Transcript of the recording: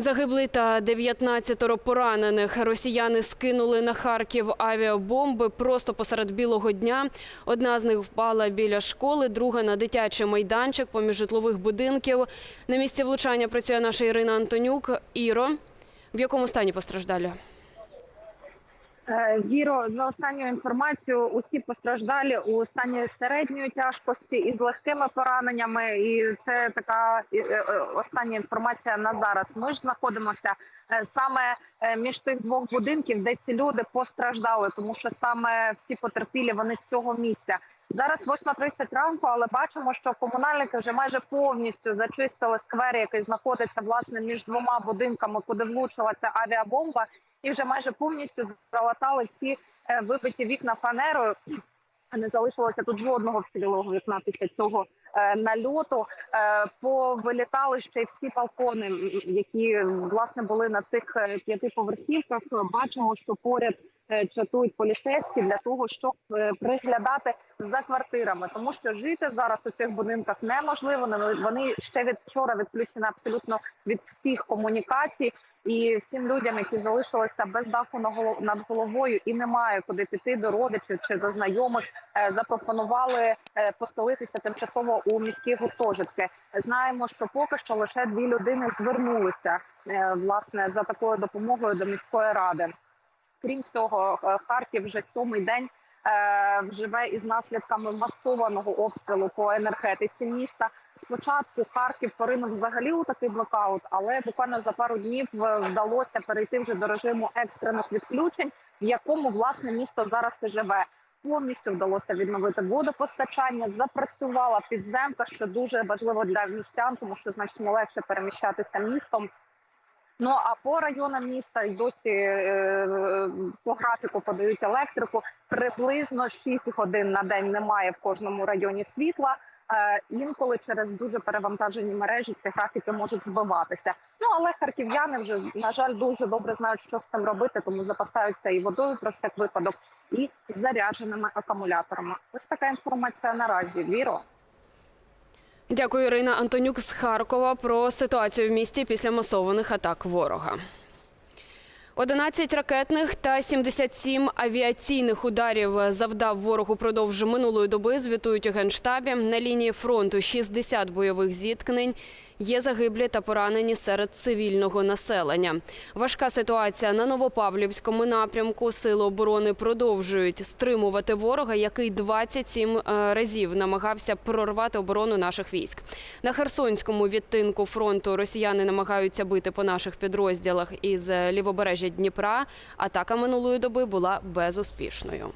Загиблий та 19 поранених. Росіяни скинули на Харків авіабомби просто посеред білого дня. Одна з них впала біля школи, друга на дитячий майданчик поміж житлових будинків. На місці влучання працює наша Ірина Антонюк. Іро, в якому стані постраждалі? Е, Віро, за останньою інформацією, усі постраждалі у стані середньої тяжкості і з легкими пораненнями. І це така е, е, остання інформація на зараз. Ми ж знаходимося саме між тих двох будинків, де ці люди постраждали, тому що саме всі потерпілі вони з цього місця. Зараз 8.30 ранку, але бачимо, що комунальники вже майже повністю зачистили сквер, який знаходиться власне між двома будинками, куди влучила ця авіабомба, і вже майже повністю залатали всі е, вибиті вікна фанерою. Не залишилося тут жодного вцілілого вікна після цього е, нальоту. Е, повилітали ще всі балкони, які власне були на цих п'яти поверхівках. Бачимо, що поряд чатують поліцейські для того, щоб е, приглядати за квартирами, тому що жити зараз у цих будинках неможливо. Вони- ще від вчора відключені абсолютно від всіх комунікацій. І всім людям, які залишилися без даху над головою і немає куди піти до родичів чи до знайомих, е, запропонували е, поселитися тимчасово у міські гуртожитки. Знаємо, що поки що лише дві людини звернулися е, власне за такою допомогою до міської ради. Крім цього, е, Харків вже сьомий день е, живе із наслідками масованого обстрілу по енергетиці міста. Спочатку Харків поринув взагалі у такий блокаут, але буквально за пару днів е, вдалося перейти вже до режиму екстрених відключень, в якому власне місто зараз і живе. Повністю вдалося відновити водопостачання. Запрацювала підземка, що дуже важливо для містян, тому що значно легше переміщатися містом. Ну а по районам міста й досі е, по графіку подають електрику. Приблизно 6 годин на день немає в кожному районі світла. Е, інколи через дуже перевантажені мережі ці графіки можуть збиватися. Ну але харків'яни вже на жаль дуже добре знають, що з цим робити, тому запасаються і водою про всяк випадок, і зарядженими акумуляторами. Ось така інформація наразі. Віро. Дякую, Ірина Антонюк з Харкова про ситуацію в місті після масованих атак ворога. 11 ракетних та 77 авіаційних ударів завдав ворог упродовж минулої доби. Звітують у генштабі. На лінії фронту 60 бойових зіткнень. Є загиблі та поранені серед цивільного населення. Важка ситуація на Новопавлівському напрямку. Сили оборони продовжують стримувати ворога, який 27 е, разів намагався прорвати оборону наших військ. На Херсонському відтинку фронту росіяни намагаються бити по наших підрозділах із лівобережжя Дніпра. Атака минулої доби була безуспішною.